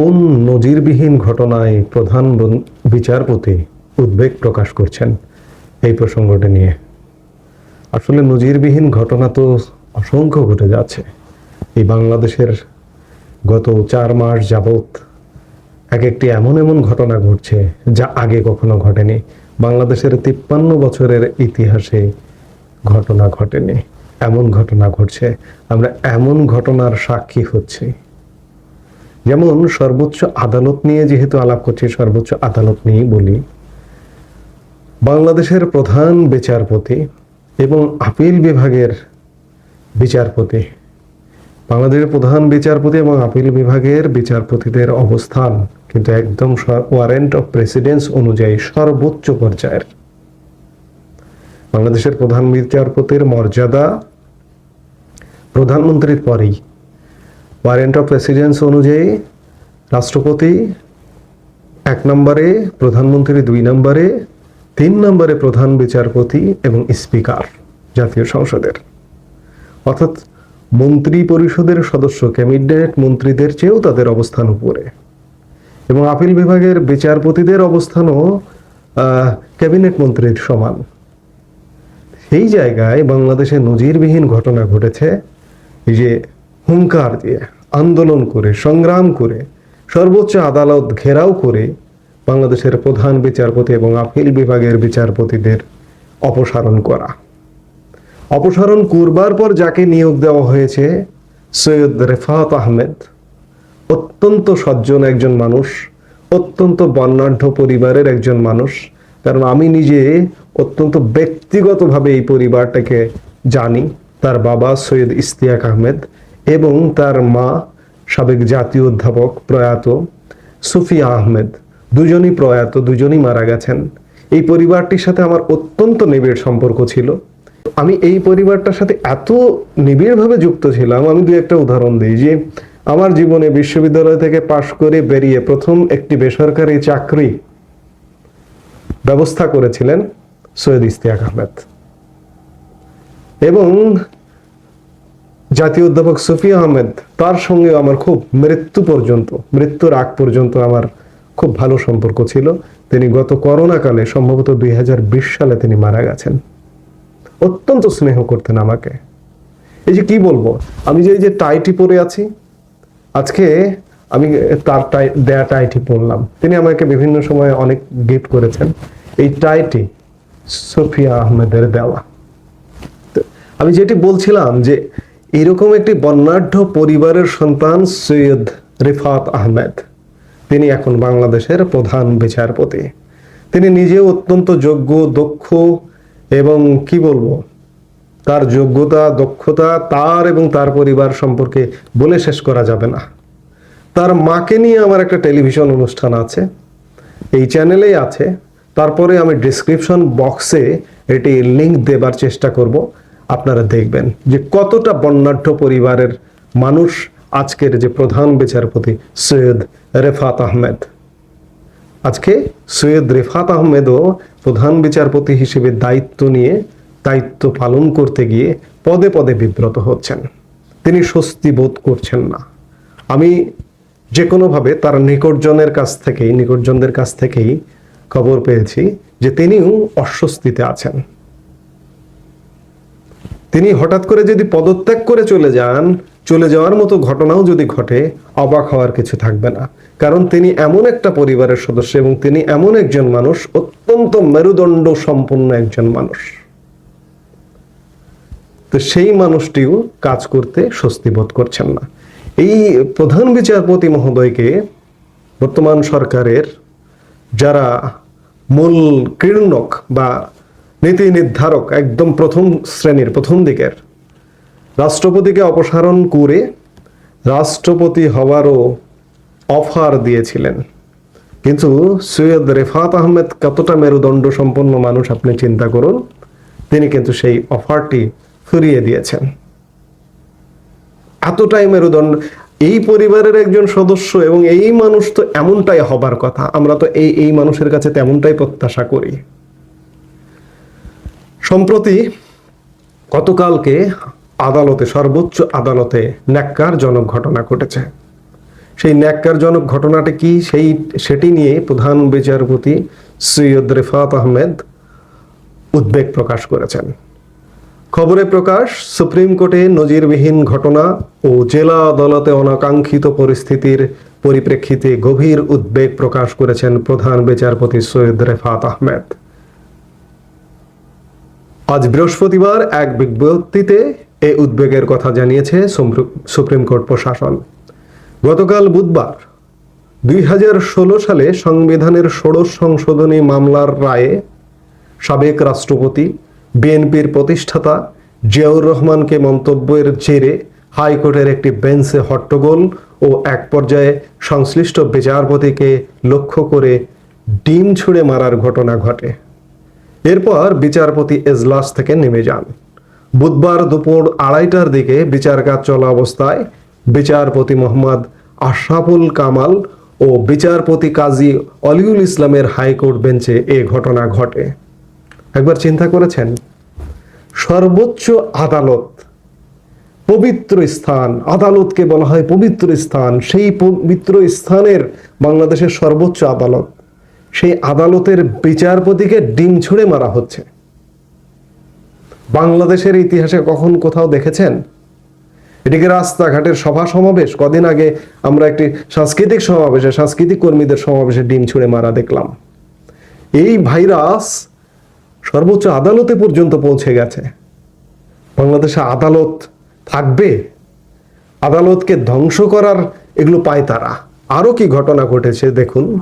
কোন নজিরবিহীন ঘটনায় প্রধান বিচারপতি উদ্বেগ প্রকাশ করছেন এই প্রসঙ্গটা নিয়ে। আসলে নজিরবিহীন ঘটনা তো অসংখ্য ঘটে যাচ্ছে। এই বাংলাদেশের গত চার মাস যাবত এক একটি এমন এমন ঘটনা ঘটছে যা আগে কখনো ঘটেনি। বাংলাদেশের তিপ্পান্ন বছরের ইতিহাসে ঘটনা ঘটেনি। এমন ঘটনা ঘটছে। আমরা এমন ঘটনার সাক্ষী হচ্ছি। যেমন সর্বোচ্চ আদালত নিয়ে যেহেতু আলাপ করছি, সর্বোচ্চ আদালত নিয়েই বলি। বাংলাদেশের প্রধান বিচারপতি এবং আপিল বিভাগের বিচারপতি। বাংলাদেশের প্রধান বিচারপতি এবং আপিল বিভাগের বিচারপতিদের অবস্থান কিন্তু একদম ওয়ারেন্ট অফ প্রেসিডেন্স অনুযায়ী সর্বোচ্চ পর্যায়ের। বাংলাদেশের প্রধান বিচারপতির মর্যাদা প্রধানমন্ত্রীর পরেই। ওয়ারেন্ট অফ প্রেসিডেন্স অনুযায়ী রাষ্ট্রপতি এক নম্বরে, প্রধানমন্ত্রী দুই নম্বরে, তিন নম্বরে প্রধান বিচারপতি এবং স্পিকার জাতীয় সংসদের। অর্থাৎ মন্ত্রী পরিষদের সদস্য, ক্যাবিনেট মন্ত্রীদের চেয়েও তাদের অবস্থান উপরে। এবং আপিল বিভাগের বিচারপতিদের অবস্থানও ক্যাবিনেট মন্ত্রীর সমান। সেই জায়গায় বাংলাদেশে নজিরবিহীন ঘটনা ঘটেছে যে হুঙ্কার দিয়ে আন্দোলন করে, সংগ্রাম করে, সর্বোচ্চ আদালত ঘেরাও করে বাংলাদেশের প্রধান বিচারপতি এবং আপিল বিভাগের বিচারপতিদের অপসারণ করা। অপসারণ করবার পর যাকে নিয়োগ দেওয়া হয়েছে, সৈয়দ রেফাত আহমেদ, অত্যন্ত সজ্জন একজন মানুষ, অত্যন্ত বর্ণাঢ্য পরিবারের একজন মানুষ, কারণ আমি নিজে অত্যন্ত ব্যক্তিগতভাবে এই পরিবারটাকে জানি। তার বাবা সৈয়দ ইস্তিয়াক আহমেদ এবং তার মা, সাবেক জাতীয় অধ্যাপক প্রয়াত সুফিয়া আহমেদ, দুজনই প্রয়াত, দুজনই মারা গেছেন। এই পরিবারটির সাথে আমার অত্যন্ত নিবিড় সম্পর্ক ছিল। আমি এই পরিবারটার সাথে এত নিবিড়ভাবে যুক্ত ছিলাম, আমি দু একটা উদাহরণ দিই যে, আমার জীবনে বিশ্ববিদ্যালয় থেকে পাশ করে বেরিয়ে প্রথম একটি বেসরকারি চাকরি ব্যবস্থা করেছিলেন সৈয়দ ইস্তিয়াক আহমেদ। এবং জাতীয় অধ্যাপক সুফিয়া আহমেদ, তার সঙ্গে আমার খুব মৃত্যু পর্যন্ত, মৃত্যুর আগ পর্যন্ত আমার খুব ভালো সম্পর্ক ছিল। তিনি গত করোনাকালে সম্ভবত দুই হাজার বিশ সালে তিনি মারা গেছেন। অত্যন্ত স্নেহ করতেন আমাকে। এই যে কি বলব, আমি যে এই যে টাইটি পরে আছি, আজকে আমি তার টাই, দেয়া টাইটি পরলাম। তিনি আমাকে বিভিন্ন সময় অনেক গিফট করেছেন। এই টাইটি সোফিয়া আহমেদের দেওয়া। আমি যেটি বলছিলাম যে এরকম একটি বর্ণাঢ্য পরিবারের সন্তান সৈয়দ রিফাত আহমেদ। তিনি এখন বাংলাদেশের প্রধান বিচারপতি। তিনি নিজেও অত্যন্ত যোগ্য, দক্ষ এবং কি বলব, তার যোগ্যতা, দক্ষতা, তার এবং তার পরিবার সম্পর্কে বলে শেষ করা যাবে না। তার মাকে নিয়ে আমার একটা টেলিভিশন অনুষ্ঠান আছে। এই চ্যানেলেই আছে। তারপরে আমি ডিসক্রিপশন বক্সে এটি লিংক দেবার চেষ্টা করব। আপনারা দেখবেন যে কতটা বর্ণাঢ্য পরিবারের মানুষ আজকের যে প্রধান বিচারপতি সৈয়দ রেফাত আহমেদ। আজকে সৈয়দ রেফাত আহমেদও প্রধান বিচারপতি হিসেবে দায়িত্ব নিয়ে দায়িত্ব পালন করতে গিয়ে পদে পদে বিব্রত হচ্ছেন। তিনি স্বস্তি বোধ করছেন না। আমি যে কোনোভাবে তার নিকটজনের কাছ থেকেই, নিকটজনদের কাছ থেকেই খবর পেয়েছি যে তিনিও অস্বস্তিতে আছেন। তিনি হঠাৎ করে যদি পদত্যাগ করে চলে যান, চলে যাওয়ার মতো ঘটনাও যদি ঘটে, অবাক হওয়ার কিছু থাকবে না। কারণ তিনি এমন একটা পরিবারের সদস্য এবং তিনি এমন একজন মানুষ, অত্যন্ত মেরুদণ্ড সম্পন্ন একজন মানুষ। তো সেই মানুষটিও কাজ করতে স্বস্তি বোধ করছেন না। এই প্রধান বিচারপতি মহোদয়কে বর্তমান সরকারের যারা মূল কীর্ণক বা নীতি নির্ধারক একদম প্রথম শ্রেণির, প্রথম দিকের। রাষ্ট্রপতিকে অপসারণ করে রাষ্ট্রপতি হওয়ারও অফার দিয়েছিলেন। কিন্তু সৈয়দ রেফাত আহমেদ কতটা মেরুদণ্ড সম্পন্ন মানুষ আপনি চিন্তা করুন, তিনি কিন্তু সেই অফারটি ফিরিয়ে দিয়েছেন। এতটাই মেরুদণ্ড, এই পরিবারের একজন সদস্য এবং এই মানুষ তো এমনটাই হবার কথা, আমরা তো এই এই মানুষের কাছে তেমনটাই প্রত্যাশা করি। সম্প্রতি গতকালকে আদালতে, সর্বোচ্চ আদালতে ন্যাক্কারজনক ঘটনা ঘটেছে। সেই ন্যাক্কারজনক ঘটনাটি কি? সেই, সেটি নিয়ে প্রধান বিচারপতি সৈয়দ রেফাত আহমেদ উদ্বেগ প্রকাশ করেছেন। খবরে প্রকাশ, সুপ্রিম কোর্টে নজিরবিহীন ঘটনা ও জেলা আদালতে অনাকাঙ্ক্ষিত পরিস্থিতির পরিপ্রেক্ষিতে গভীর উদ্বেগ প্রকাশ করেছেন প্রধান বিচারপতি সৈয়দ রেফাত আহমেদ। আজ বৃহস্পতিবার এক বিজ্ঞপ্তিতে এ উদ্বেগের কথা জানিয়েছে সুপ্রিম কোর্ট প্রশাসন। গতকাল বুধবার দুই হাজার ষোলো সালে সংবিধানের ষোড়শ সংশোধনী মামলার রায়ে সাবেক রাষ্ট্রপতি, বিএনপির প্রতিষ্ঠাতা জিয়াউর রহমানকে মন্তব্যের জেরে হাইকোর্টের একটি বেঞ্চে হট্টগোল ও এক পর্যায়ে সংশ্লিষ্ট বিচারপতিকে লক্ষ্য করে ডিম ছুঁড়ে মারার ঘটনা ঘটে। এরপর বিচারপতি এজলাস থেকে নেমে যান। বুধবার দুপুর আড়াইটার দিকে বিচার কাজ চলা অবস্থায় বিচারপতি মোহাম্মদ আশরাফুল কামাল ও বিচারপতি কাজী অলিউল ইসলামের হাইকোর্ট বেঞ্চে এ ঘটনা ঘটে। একবার চিন্তা করেছেন? সর্বোচ্চ আদালত, পবিত্র স্থান, আদালতকে বলা হয় পবিত্র স্থান, সেই পবিত্র স্থানের বাংলাদেশের সর্বোচ্চ আদালত। সেই আদালতের বিচারপতিকে ডিম ছুঁড়ে মারা হচ্ছে। বাংলাদেশের ইতিহাসে কখন কোথাও দেখেছেন? এটিকে রাস্তাঘাটের সভা সমাবেশ। কদিন আগে আমরা একটি সাংস্কৃতিক সমাবেশে, সাংস্কৃতিক কর্মীদের সমাবেশে ডিম ছুঁড়ে মারা দেখলাম। এই ভাইরাস সর্বোচ্চ আদালতে পর্যন্ত পৌঁছে গেছে। বাংলাদেশে আদালত থাকবে? আদালতকে ধ্বংস করার এগুলো পায় তারা। আরও কি ঘটনা ঘটেছে দেখুন।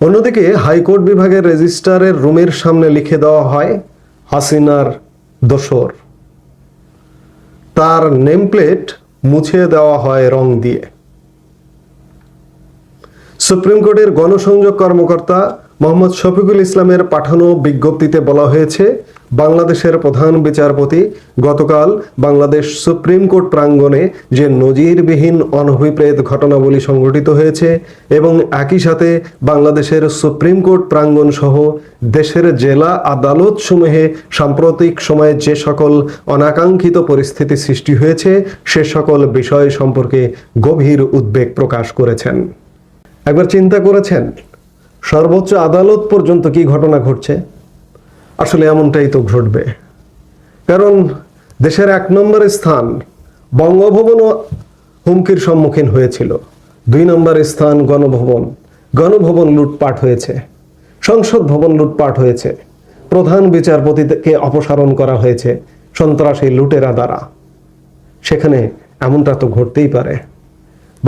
অন্যদিকে হাইকোর্ট বিভাগের রেজিস্ট্রারের রুমের সামনে লিখে দেওয়া হয় হাসিনার দোসর। তার নেমপ্লেট মুছে দেওয়া হয় রং দিয়ে। সুপ্রিম কোর্টের গণসংযোগ কর্মকর্তা মোহাম্মদ শফিকুল ইসলামের পাঠানো বিজ্ঞপ্তিতে বলা হয়েছে বাংলাদেশের প্রধান বিচারপতি গতকাল বাংলাদেশ সুপ্রিম কোর্ট প্রাঙ্গণে যে নজিরবিহীন অনভিপ্রেত ঘটনাবলী সংঘটিত হয়েছে এবং একই সাথে বাংলাদেশের সুপ্রিম কোর্ট প্রাঙ্গণ সহ দেশের জেলা আদালত সমূহে সাম্প্রতিক সময়ে যে সকল অনাকাঙ্ক্ষিত পরিস্থিতি সৃষ্টি হয়েছে, সে সকল বিষয় সম্পর্কে গভীর উদ্বেগ প্রকাশ করেছেন। একবার চিন্তা করেছেন, সর্বোচ্চ আদালত পর্যন্ত কি ঘটনা ঘটছে? আসলে এমনটাই তো ঘটবে। কারণ দেশের এক নম্বর স্থান বঙ্গভবনও হুমকির সম্মুখীন হয়েছিল। দুই নম্বর স্থান গণভবন গণভবন লুটপাট হয়েছে, সংসদ ভবন লুটপাট হয়েছে, প্রধান বিচারপতিকে অপসারণ করা হয়েছে সন্ত্রাসী লুটেরা দ্বারা। সেখানে এমনটা তো ঘটতেই পারে।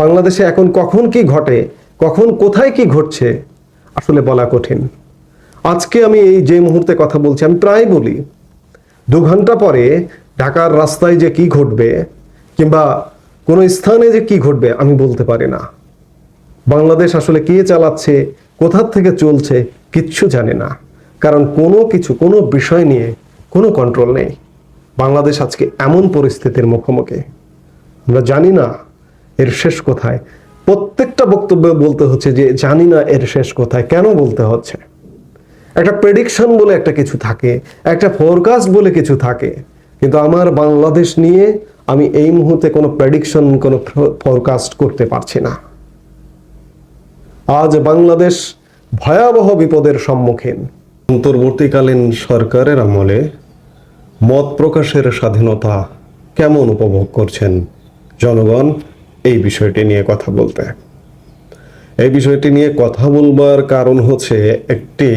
বাংলাদেশে এখন কখন কি ঘটে, কখন কোথায় কি ঘটছে, আসলে বলা কঠিন। আজকে আমি এই যে মুহূর্তে কথা বলছি, আমি প্রায় বলি, দু ঘণ্টা পরে ঢাকার রাস্তায় যে কি ঘটবে কিংবা কোনো স্থানে যে কি ঘটবে আমি বলতে পারি না। বাংলাদেশ আসলে কে চালাচ্ছে, কোথার থেকে চলছে কিচ্ছু জানে না। কারণ কোনো কিছু, কোনো বিষয় নিয়ে কোনো কন্ট্রোল নেই। বাংলাদেশ আজকে এমন পরিস্থিতির মুখোমুখি। আমরা জানি না এর শেষ কোথায়। প্রত্যেকটা বক্তব্য বলতে হচ্ছে যে জানি না এর শেষ কোথায়। কেন বলতে হচ্ছে? একটা প্রেডিকশন বলে একটা কিছু থাকে, একটা ফোরকাস্ট বলে কিছু থাকে। কিন্তু আমার বাংলাদেশ নিয়ে আমি এই মুহূর্তে কোনো প্রেডিকশন কোনো ফোরকাস্ট করতে পারছি না। আজ বাংলাদেশ ভয়াবহ বিপদের সম্মুখীন। অন্তর্বর্তীকালীন সরকারের আমলে মত প্রকাশের স্বাধীনতা কেমন উপভোগ করছেন জনগণ? এই বিষয়টি নিয়ে কথা বলতে। এই বিষয়টি নিয়ে কথা বলবার কারণ হচ্ছে একটি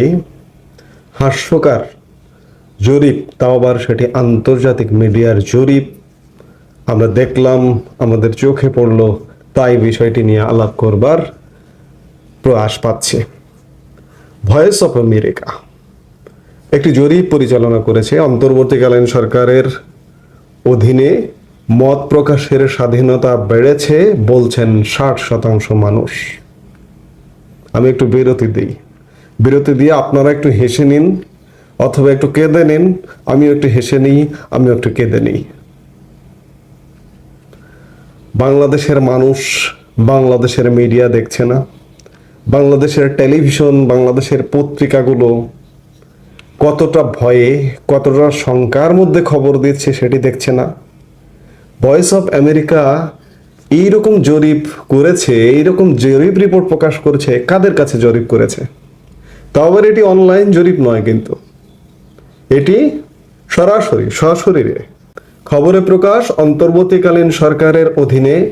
হাস্যকর জরিপ, তাও আবার সেটি আন্তর্জাতিক মিডিয়ার জরিপ। আমরা দেখলাম, আমাদের চোখে পড়ল, তাই বিষয়টি নিয়ে আলাপ করবার প্রয়াস পাচ্ছে। ভয়েস অফ আমেরিকা একটি জরিপ পরিচালনা করেছে অন্তর্বর্তীকালীন সরকারের অধীনে মত প্রকাশের স্বাধীনতা বেড়েছে, বলছেন ষাট শতাংশ মানুষ। আমি একটু বিরতি দিই। বিরতি দিয়ে আপনারা একটু হেসে নিন, অথবা একটু কেঁদে নিন, আমিও একটু হেসে নিই, আমিও একটু কেঁদে নিই। বাংলাদেশের মানুষ বাংলাদেশের মিডিয়া দেখছে না। বাংলাদেশের টেলিভিশন, বাংলাদেশের পত্রিকাগুলো কতটা ভয়ে, কতটা শঙ্কার মধ্যে খবর দিচ্ছে সেটি দেখছে না। ভয়েস অফ আমেরিকা এইরকম জরিপ করেছে, এইরকম জরিপ রিপোর্ট প্রকাশ করেছে, কাদের কাছে জরিপ করেছে? তাও আবার এটি অনলাইন জরিপ নয় কিন্তু। এটি সরাসরি, সশরীরে। খবরে প্রকাশ, অন্তর্বর্তীকালীন সরকারের অধীনে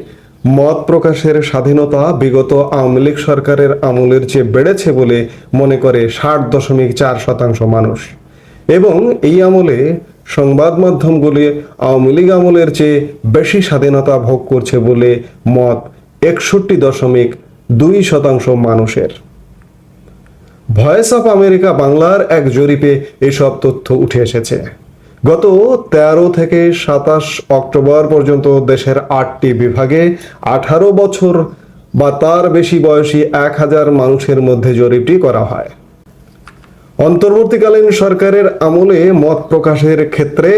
মত প্রকাশের স্বাধীনতা বিগত আওয়ামী লীগ সরকারের আমলের চেয়ে বেড়েছে বলে মনে করে ষাট দশমিক চার শতাংশ মানুষ। এবং এই আমলে সংবাদ মাধ্যমগুলি আওয়ামী লীগ আমলের চেয়ে বেশি স্বাধীনতা ভোগ করছে বলে মত একষট্টি দশমিক দুই শতাংশ মানুষের। ভয়েস অফ আমেরিকা বাংলার এক জরিপে এসব তথ্য উঠে এসেছে। গত তেরো থেকে সাতাশ অক্টোবর পর্যন্ত দেশের আটটি বিভাগে আঠারো বছর বা তার বেশি বয়সী এক হাজার মানুষের মধ্যে জরিপটি করা হয়। অন্তর্বর্তীকালীন সরকারের আমলে মত প্রকাশের ক্ষেত্রে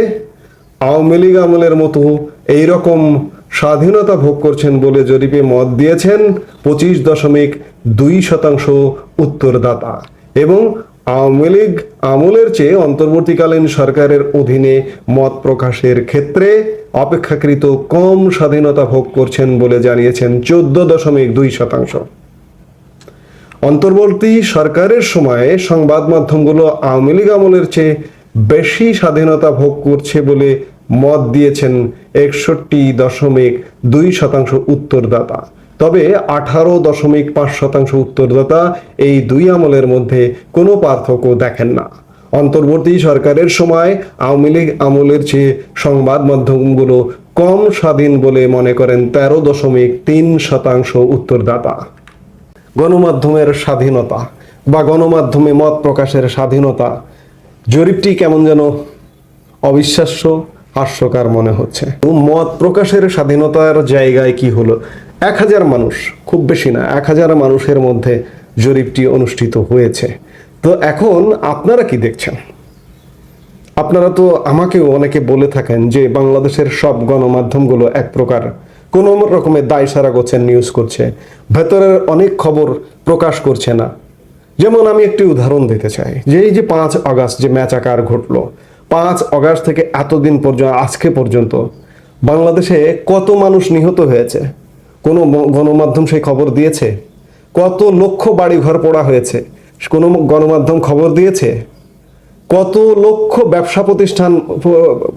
আওয়ামী লীগ আমলের মতো এই রকম স্বাধীনতা ভোগ করছেন বলে জরিপে মত দিয়েছেন পঁচিশ দশমিক দুই শতাংশ উত্তরদাতা। এবং আওয়ামী লীগ আমলের চেয়ে অন্তর্বর্তীকালীন সরকারের অধীনে মত প্রকাশের ক্ষেত্রে অপেক্ষাকৃত কম স্বাধীনতা ভোগ করছেন বলে জানিয়েছেন চোদ্দ দশমিক দুই শতাংশ। অন্তর্বর্তী সরকারের সময়ে সংবাদ মাধ্যমগুলো আওয়ামী লীগ আমলের চেয়ে বেশি স্বাধীনতা ভোগ করছে বলে মত দিয়েছেন একষট্টি দশমিক দুই শতাংশ উত্তরদাতা। তবে আঠারো দশমিক পাঁচ শতাংশ উত্তরদাতা এই দুই আমলের মধ্যে কোনো পার্থক্য দেখেন না। অন্তর্বর্তী সরকারের সময় আওয়ামী লীগ আমলের চেয়ে সংবাদ মাধ্যমগুলো কম স্বাধীন বলে মনে করেন তেরো দশমিক তিন শতাংশ উত্তরদাতা। গণমাধ্যমের স্বাধীনতা বা গণমাধ্যমে মত প্রকাশের স্বাধীনতা, জরিপটি কেমন যেন অবিশ্বাস্য। হাস্যকর মনে হচ্ছে। মত প্রকাশের স্বাধীনতার জায়গায় কি হলো? এক হাজার মানুষ, খুব বেশি না, এক হাজার মানুষের মধ্যে জরিপটি অনুষ্ঠিত হয়েছে। তো এখন আপনারা কি দেখছেন? আপনারা তো আমাকেও অনেকে বলে থাকেন যে বাংলাদেশের সব গণমাধ্যমগুলো এক প্রকার, কোনো রকমের দায় সারা করছে নিউজ করছে, ভেতরের অনেক খবর প্রকাশ করছে না। যেমন আমি একটি উদাহরণ দিতে চাই, যে এই যে পাঁচ আগস্ট যে ম্যাচ আকার ঘটলো পাঁচ অগাস্ট থেকে এতদিন পর্যন্ত, আজকে পর্যন্ত বাংলাদেশে কত মানুষ নিহত হয়েছে? কোনো গণমাধ্যম সেই খবর দিয়েছে? কত লক্ষ বাড়ি ঘর পোড়া হয়েছে? কোনো গণমাধ্যম খবর দিয়েছে? কত লক্ষ ব্যবসা প্রতিষ্ঠান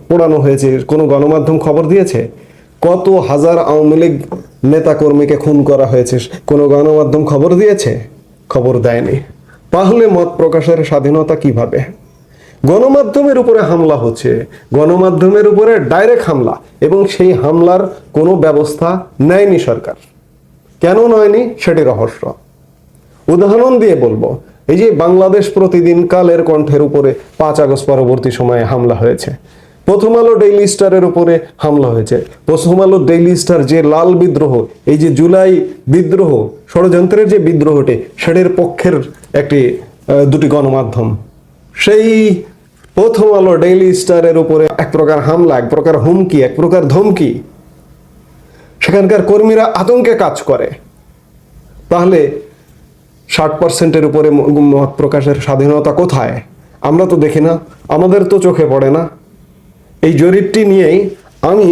পোড়ানো হয়েছে? কোনো গণমাধ্যম খবর দিয়েছে? কত হাজার আওয়ামী লীগ নেতা কর্মীকে খুন করা হয়েছে? কোনো গণমাধ্যম খবর দিয়েছে? খবর দেয়নি। তাহলে মত প্রকাশের স্বাধীনতা কীভাবে? গণমাধ্যমের উপরে হামলা হচ্ছে। গণমাধ্যমের উপরে ডাইরেক্ট হামলা এবং সেই হামলার কোনো ব্যবস্থা নেয়নি সরকার। কেন নয়নি সেটি রহস্য। উদাহরণ দিয়ে বলব, এই যে বাংলাদেশ প্রতিদিন কালের কণ্ঠের উপরে পাঁচ আগস্ট পরবর্তী সময়ে হামলা হয়েছে। প্রথম আলো ডেইলি স্টারের উপরে হামলা হয়েছে। প্রথম আলো ডেইলি স্টার যে লাল বিদ্রোহ, এই যে জুলাই বিদ্রোহ, ষড়যন্ত্রের যে বিদ্রোহটি, সেটির পক্ষের একটি দুটি গণমাধ্যম। সেই প্রথম আলো ডেইলি স্টারের উপরে এক প্রকার হামলা, এক প্রকার হুমকি, এক প্রকার ধমকি। সেখানকার কর্মীরা আতঙ্কে কাজ করে। তাহলে ষাট পার্সেন্টের উপরে মত প্রকাশের স্বাধীনতা কোথায়? আমরা তো দেখি না, আমাদের তো চোখে পড়ে না। এই জরিপটি নিয়েই আমি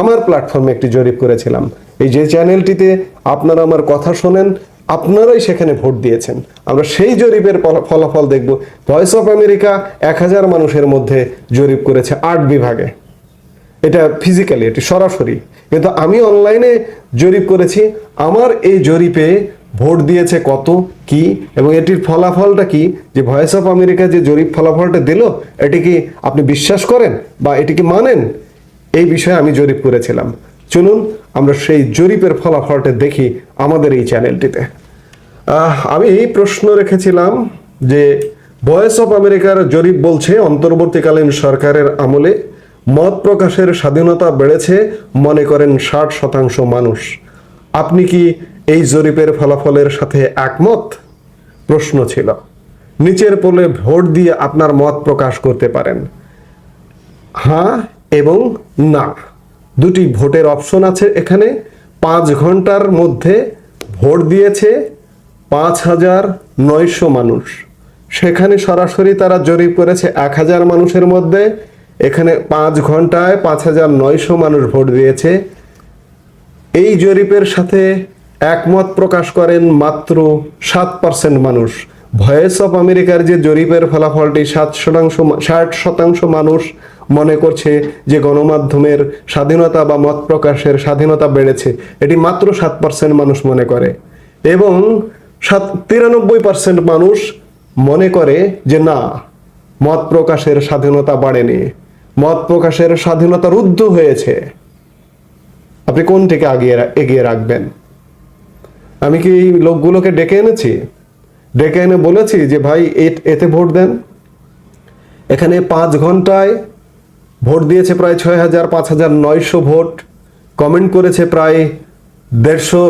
আমার প্ল্যাটফর্মে একটি জরিপ করেছিলাম। এই যে চ্যানেলটিতে আপনারা আমার কথা শোনেন আপনারাই সেখানে ভোট দিয়েছেন। আমরা সেই জরিপের ফলা- ফলাফল দেখব। ভয়েস অফ আমেরিকা এক হাজার মানুষের মধ্যে জরিপ করেছে আট বিভাগে। এটা ফিজিক্যালি এটি সরাসরি। কিন্তু আমি অনলাইনে জরিপ করেছি, আমার এই জরিপে ভোট দিয়েছে কত, কি, এবং এটির ফলাফলটা কি? যে ভয়েস অফ আমেরিকা যে জরিপ ফলাফলটা দিল, এটি কি আপনি বিশ্বাস করেন বা এটি কি মানেন? এই বিষয়ে আমি জরিপ করেছিলাম। চলুন আমরা সেই জরিপের ফলাফলটা দেখি আমাদের এই চ্যানেলটিতে। আমি এই প্রশ্ন রেখেছিলাম যে ভয়েস অফ আমেরিকার জরিপ বলছে, অন্তর্বর্তীকালীন সরকারের আমলে মত প্রকাশের স্বাধীনতা বেড়েছে, মনে করেন ষাট শতাংশ মানুষ। আপনি কি এই জরিপের ফলাফলের সাথে একমত? প্রশ্ন ছিল। নিচের পোলে ভোট দিয়ে আপনার মত প্রকাশ করতে পারেন। হ্যাঁ এবং না। দুটি ভোটের অপশন আছে এখানে। পাঁচ ঘণ্টার মধ্যে ভোট দিয়েছে পাঁচ হাজার নয়শো মানুষ। সেখানে সরাসরি তারা জরিপ করেছে এক হাজার মানুষের মধ্যে। এখানে পাঁচ ঘন্টায় পাঁচ হাজার নয়শো মানুষ ভোট দিয়েছে। এই জরিপের সাথে একমত প্রকাশ করেন মাত্র সাত পার্সেন্ট মানুষ। ভয়েস অফ আমেরিকার যে জরিপের ফলাফলটি সাত শতাংশ ষাট শতাংশ মানুষ মনে করছে যে গণমাধ্যমের স্বাধীনতা বা মত প্রকাশের স্বাধীনতা বেড়েছে। এটি মাত্র সাত পার্সেন্ট মানুষ মনে করে। এবং সাত, তিরানব্বই পার্সেন্ট মানুষ মনে করে যে না, মত প্রকাশের স্বাধীনতা বাড়েনি। মত প্রকাশের স্বাধীনতা রুদ্ধ হয়েছে। আপনি কোনটিকে আগিয়ে এগিয়ে রাখবেন? আমি কি এই লোকগুলোকে ডেকে এনেছি? ডেকে এনে বলেছি যে, ভাই এতে ভোট দেন। এখানে পাঁচ ঘন্টায় ভোট দিয়েছে প্রায় ছয় হাজার, পাঁচ হাজার নয়শো ভোট। কমেন্ট করেছে প্রায় দেড়শো,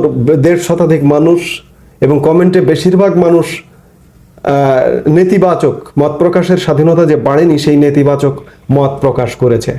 দেড় শতাধিক মানুষ এবং কমেন্টে বেশিরভাগ মানুষ নেতিবাচক মত প্রকাশের স্বাধীনতা যে বাড়েনি সেই নেতিবাচক মত প্রকাশ করেছে।